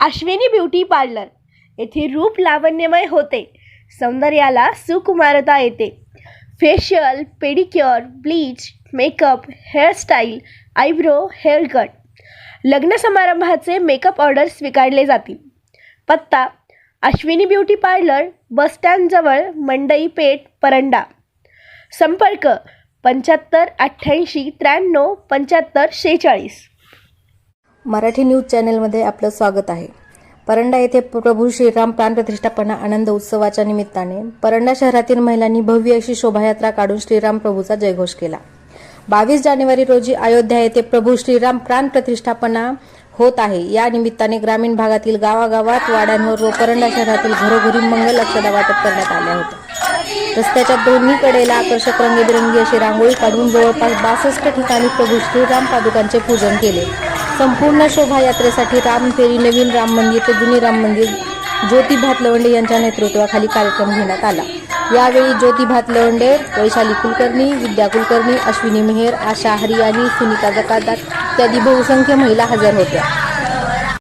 Ashwini beauty parlour. येथे रूप लावण्यमय होते. सौंदर्याला सुकुमारता येते. Facial pedicure bleach makeup hairstyle eyebrow hair cut लग्न समारंभाचे मेकअप ऑर्डर स्वीकारले जातील. पत्ता अश्विनी ब्युटी पार्लर बसस्टँडजवळ मंडई पेठ परंडा. संपर्क पंच्याहत्तर अठ्ठ्याऐंशी त्र्याण्णव पंच्याहत्तर शेहेचाळीस. मराठी न्यूज चॅनलमध्ये आपलं स्वागत आहे. परंडा येथे प्रभू श्रीराम प्राणप्रतिष्ठापना आनंद उत्सवाच्या निमित्ताने परंडा शहरातील महिलांनी भव्य अशी शोभायात्रा काढून श्रीराम प्रभूचा जयघोष केला. बावीस जानेवारी रोजी अयोध्या येथे प्रभू श्रीराम प्राण प्रतिष्ठापना होत आहे. या निमित्ताने ग्रामीण भागातील गावागावात वाड्यांवर व परंडा शहरातील घरोघरी मंगल अक्षदा वाटप करण्यात आल्या होत्या. रस्त्याच्या दोन्ही कडेला आकर्षक रंगीबेरंगी अशी रांगोळी काढून जवळपास बासष्ट ठिकाणी प्रभू श्रीराम पादुकांचे पूजन केले. संपूर्ण शोभायात्रेसाठी राम फेरी नवीन राम मंदिर ते जुनी राम मंदिर ज्योतिभात लवंडे यांच्या नेतृत्वाखाली कार्यक्रम घेण्यात आला. यावेळी ज्योतिभात लवंडे वैशाली कुलकर्णी विद्या कुलकर्णी अश्विनी मेहर आशा हरियाणी सुनीता जकादार इत्यादी बहुसंख्य महिला हजर होत्या.